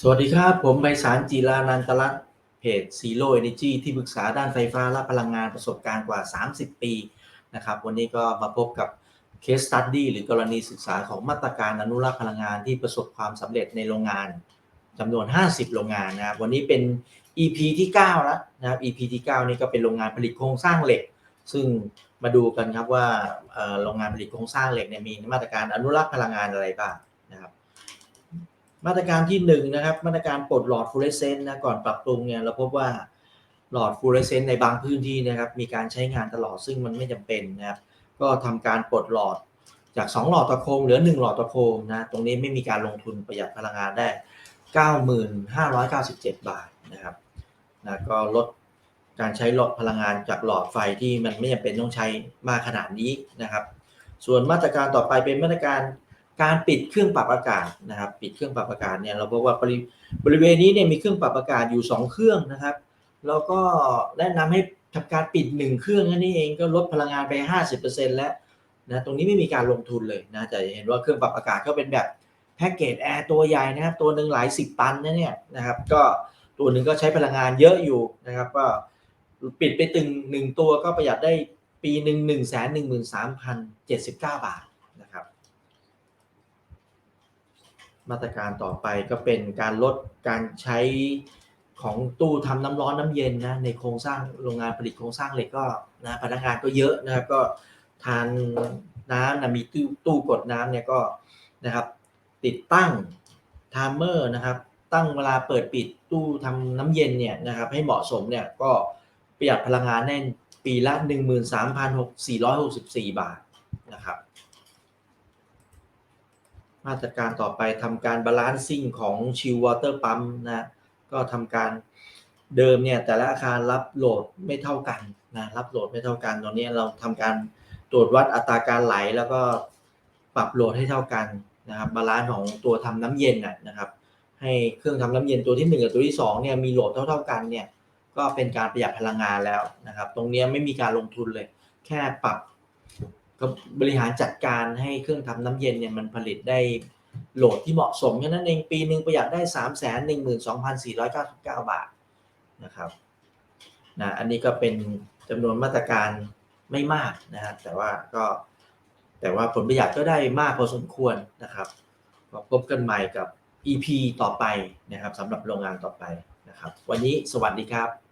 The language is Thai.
สวัสดีครับ ผมไพศาลจีรานันตรัตน์เพจ Zero Energy ที่ปรึกษาด้านไฟฟ้าและพลังงานประสบการณ์กว่า 30 ปีนะครับวันนี้ก็มาพบกับ Case Study หรือกรณีศึกษาของมาตรการอนุรักษ์พลังงานที่ประสบความสำเร็จในโรงงานจำนวน 50 โรงงานนะครับวันนี้เป็น EP ที่9แล้วนะครับ EP ที่ 9 นี่ก็เป็นโรงงานผลิตโครงสร้างเหล็ก ซึ่งมาดูกันครับว่าโรงงานผลิตโครงสร้างเหล็กเนี่ยมีมาตรการอนุรักษ์พลังงานอะไรบ้างนะครับ มาตรการที่หนึ่งนะครับมาตรการปลดหลอดฟลูออเรสเซนต์นะก่อนปรับปรุงเนี่ยเราพบว่าหลอดฟลูออเรสเซนต์ในบางพื้นที่นะครับมีการใช้งานตลอดซึ่งมันไม่จำเป็นนะครับก็ทำการปลดหลอดจาก 2 หลอดต่อโคมเหลือ 1 หลอดต่อโคมนะตรงนี้ไม่มีการลงทุนประหยัดพลังงานได้ 9597 บาทนะครับนะก็ลดการใช้หลอดพลังงานจากหลอดไฟที่มันไม่จำเป็นต้องใช้มากขนาดนี้นะครับ ส่วนมาตรการต่อไปเป็นมาตรการ การปิดเครื่องปรับอากาศนะครับ ปิดเครื่องปรับอากาศเนี่ยเราพบว่าบริบริเวณนี้เนี่ยมีเครื่องปรับอากาศอยู่ 2 เครื่องนะครับ แล้วก็แนะนำให้ทำการปิด 1 เครื่องแค่นี้เองก็ลดพลังงานไป 50%แล้วนะตรงนี้ไม่มีการลงทุนเลยนะจะเห็นว่าเครื่องปรับอากาศก็เป็นแบบแพ็กเกจแอร์ตัวใหญ่นะครับ ตัวหนึ่งหลายสิบตันนะเนี่ยนะครับ ก็ตัวหนึ่งก็ใช้พลังงานเยอะอยู่นะครับก็ปิดไปตึงหนึ่งตัวก็ประหยัดได้ปีหนึ่งหนึ่งแสนหนึ่งหมื่นสามพันเจ็ดสิบเก้าบาทนะครับ มาตรการต่อไปก็เป็นการลดการใช้ของตู้ทำน้ำร้อนน้ำเย็นนะในโครงสร้างโรงงานผลิตโครงสร้างเหล็กก็นะพนักงานก็เยอะนะครับก็ทานน้ำนะมีตู้ตู้กดน้ำเนี่ยก็นะครับติดตั้งไทม์เมอร์นะครับตั้งเวลาเปิดปิดตู้ทำน้ำเย็นเนี่ยนะครับให้เหมาะสมเนี่ยก็ประหยัดพลังงานได้ปีละ 13,464 บาทนะครับ มาตรการต่อไปทำการบาลานซิ่งของชิลวอเตอร์ปั๊มนะก็ทำการเดิมเนี่ยแต่ละอาคารรับโหลดไม่เท่ากันนะรับโหลดไม่เท่ากัน ตอนนี้เราทำการตรวจวัดอัตราการไหลแล้วก็ปรับโหลดให้เท่ากันนะครับบาลานซ์ของตัวทำน้ำเย็นนะนะครับ ให้เครื่องทำน้ำเย็นตัวที่1กับตัวที่2เนี่ยมีโหลดเท่า ๆกันเนี่ยก็เป็นการประหยัดพลังงานแล้วนะครับ ตรงนี้ไม่มีการลงทุนเลย แค่ปรับ ก็บริหารจัดการให้เครื่องทำน้ำเย็นเนี่ยมันผลิตได้โหลดที่เหมาะสมแค่นั้นเองปีหนึ่งประหยัดได้ 3 1 2 4 9 9 บาทนะครับนะอันนี้ก็เป็นจำนวนมาตรการไม่มากนะครับแต่ว่าก็แต่ว่าผลประหยัดก็ได้มากพอสมควรนะครับพบกันใหม่กับ EP ต่อไปนะครับสำหรับโรงงานต่อไปนะครับ วันนี้สวัสดีครับ